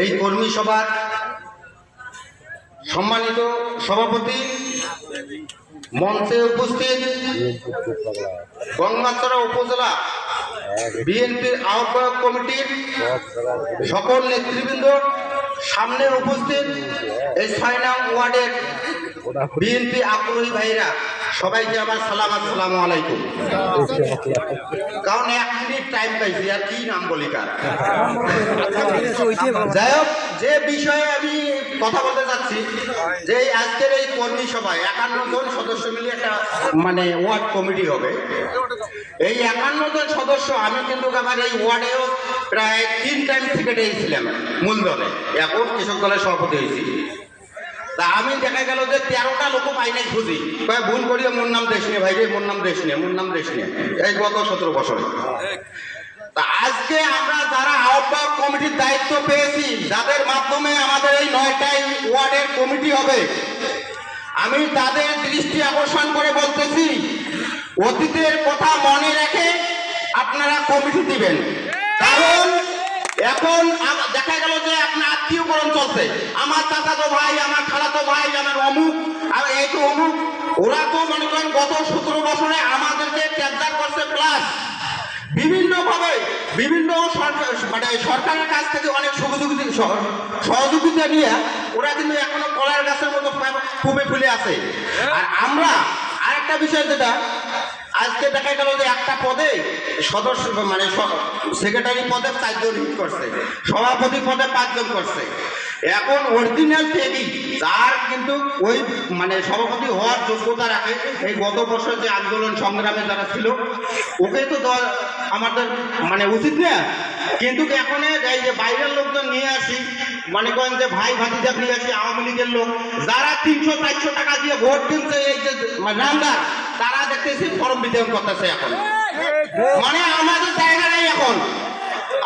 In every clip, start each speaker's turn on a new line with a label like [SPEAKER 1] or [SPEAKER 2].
[SPEAKER 1] এই কর্মী সভার সম্মানিত সভাপতি মঞ্চে উপস্থিত গঙ্গাচড়া উপজেলা বিএনপির আহ্বায়ক কমিটির সকল নেতৃবৃন্দ সামনে উপস্থিত এই ছয় ওয়ার্ডের বিএনপি আগ্রহী ভাইরা। সবাইকে আমার সালাম, আসসালামু আলাইকুম। কারণ এক মিনিট টাইম পাইছি, আর কি নাম বলি কার? যাই হোক, যে বিষয়ে আমি কথা বলতে চাচ্ছি, যে আজকের এই কর্মী সভায় একান্ন জন সদস্য মিলে একটা মানে ওয়ার্ড কমিটি হবে। এই একান্ন জন সদস্য, আমি কিন্তু আবার এই ওয়ার্ডেও প্রায় তিন টাইম টিকিট ছিলাম মূল দলে এখন কৃষক দলের সভাপতি হয়েছি। তা আমি দেখা গেল যে তেরোটা লোক পাই নাই খুঁজি। কয়ে, ভুল করিও, মোর নাম দেশ নিয়ে ভাই রে মোর নাম দেশ নিয়ে মোর নাম দেশ নিয়ে এই গত সতেরো বছরে। তা আজকে আমরা যারা আহ্বায়ক কমিটির দায়িত্ব পেয়েছি, যাদের মাধ্যমে আমাদের এই নয়টাই ওয়ার্ডের কমিটি হবে, আমি তাদের দৃষ্টি আকর্ষণ করে বলতেছি, অতীতের কথা মনে রেখে আপনারা কমিটি দিবেন। কারণ এখন দেখা গেল যে আপনার আত্মীয়করণ চলছে। আমার চাচাতো ভাই, আমার খালাতো ভাই, আমার অমুক, আর এই তো অমুক। ওরা তো মনে করেন গত সতেরো বছরে আমাদেরকে ট্যাকদার করছে প্লাস বিভিন্নভাবে, বিভিন্ন মানে সরকারের কাছ থেকে অনেক সহযোগিতা সহযোগিতা নিয়ে ওরা কিন্তু এখনও কলার গাছের মতো খুবই ফুলে আছে। আর আমরা আরেকটা বিষয় যেটা আজকে দেখা গেল যে একটা পদে সদস্য মানে সেক্রেটারি পদে চারজন করছে, সভাপতি পদে পাঁচজন করছে। এখন অরিজিনাল টেডি তার কিন্তু ওই মানে সভাপতি হওয়ার যোগ্যতা রাখে। এই গত বছর যে আন্দোলন সংগ্রামে যারা ছিল, ওকে তো আমাদের মানে উচিত না। কিন্তু এখন এই যে বাইরের লোকজন নিয়ে আসি, মনে করেন যে ভাই ভাতিজা নিয়ে আসি, আওয়ামী লীগের লোক, যারা তিনশো, চারশো টাকা দিয়ে ভোট কিনছে, এই যে মানে নামদার তারা দেখতেছি ফর্ম বিতরণ করতেছে এখন। মানে আমাদের জায়গা নেই এখন।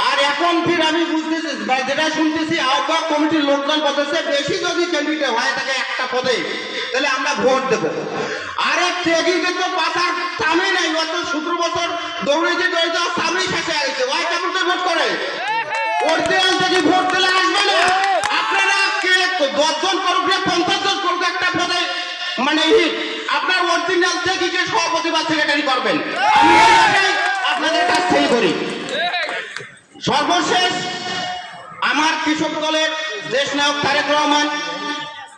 [SPEAKER 1] আর এখন ফির আমি বুঝতেছি যেটা শুনতেছি আহ্বায়ক কমিটির লোকজন বলতেছে বেশি যদি ক্যান্ডিডেট হয় থাকে একটা পদে তাহলে আমরা ভোট দেব। আরে ট্রেগিকে তো পাতার থামে নাই অত সতেরো বছর দৌড়েছে দৌড়ে যাওয়ার সামনেই শেষে আসছে ওয়াই কেমন করে ভোট করে? অরিজিনাল থেকে ভোট দিলে আসবে না। আপনারা কে দশজন করুক পঞ্চাশ জন করুক একটা পদে মানে হিট আপনার অরিজিনাল থেকে কে সভাপতি বা সেক্রেটারি করবেন, আমি আপনাদের কাছ থেকে করি। সর্বশেষ আমার কৃষক দলের দেশ নায়ক তারেক রহমান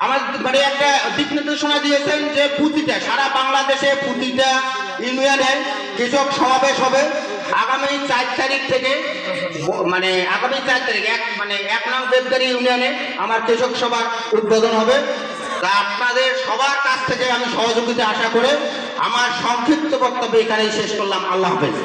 [SPEAKER 1] আমার মানে একটা দিক নির্দেশনা দিয়েছেন যে প্রতিটা সারা বাংলাদেশে প্রতিটা ইউনিয়নে কৃষক সমাবেশ হবে। আগামী চার তারিখ থেকে মানে আগামী চার তারিখ, এক মানে এক নং দেবদারি ইউনিয়নে আমার কৃষক সভার উদ্বোধন হবে। তা আপনাদের সবার কাছ থেকে আমি সহযোগিতা আশা করে আমার সংক্ষিপ্ত বক্তব্য এখানেই শেষ করলাম। আল্লাহ হাফেজ।